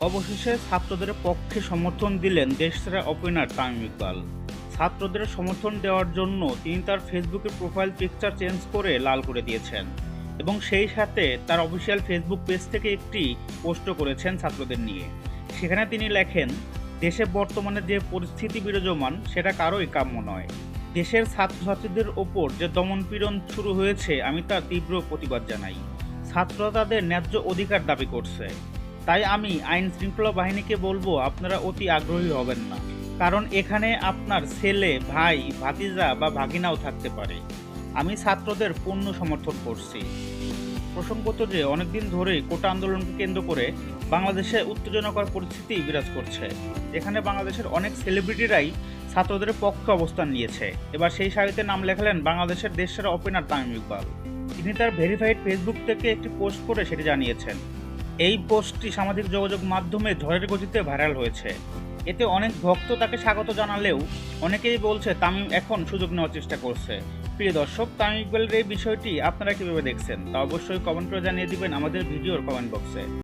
অবশেষে ছাত্রদের পক্ষে সমর্থন দিলেন দেশসেরা ওপেনার তামিম ইকবাল। ছাত্রদের সমর্থন দেওয়ার জন্য তিনি তার ফেসবুকে প্রোফাইল পিকচার চেঞ্জ করে লাল করে দিয়েছেন এবং সেই সাথে তার অফিসিয়াল ফেসবুক পেজ থেকে একটি পোস্টও করেছেন ছাত্রদের নিয়ে। সেখানে তিনি লেখেন, দেশে বর্তমানে যে পরিস্থিতি বিরাজমান, সেটা কারোই কাম্য নয়। দেশের ছাত্রছাত্রীদের ওপর যে দমনপীড়ন শুরু হয়েছে, আমি তার তীব্র প্রতিবাদ জানাই। ছাত্ররা তাদের ন্যায্য অধিকার দাবি করছে। তাই আমি আইন শৃঙ্খলা বাহিনীকে বলব, আপনারা অতি আগ্রহী হবেন না। কারণ এখানে আপনার ছেলে, ভাই, ভাতিজা বা ভাগিনাও থাকতে পারে। আমি ছাত্রদের পূর্ণ সমর্থন করছি। প্রসঙ্গত যে, অনেকদিন ধরেই কোটা আন্দোলনকে কেন্দ্র করে বাংলাদেশে উত্তেজনাকর পরিস্থিতি বিরাজ করছে। এখানে বাংলাদেশের অনেক সেলিব্রিটিরাই ছাত্রদের পক্ষে অবস্থান নিয়েছে। এবার সেই সারিতে নাম লেখালেন বাংলাদেশের দেশের ওপেনার তামিম ইকবাল। তিনি তার ভেরিফাইড ফেসবুক থেকে একটি পোস্ট করে সেটি জানিয়েছেন। এই পোস্টটি সামাজিক যোগাযোগ মাধ্যমে ঝড়ের গতিতে ভাইরাল হয়েছে। এতে অনেক ভক্ত তাকে স্বাগত জানালেও অনেকেই বলছে তামিম এখন সুযোগ নেওয়ার চেষ্টা করছে। প্রিয় দর্শক তামিম ইকবালের এই বিষয়টি আপনারা কীভাবে দেখছেন? তা অবশ্যই কমেন্ট করে জানিয়ে দিবেন আমাদের ভিডিওর কমেন্ট বক্সে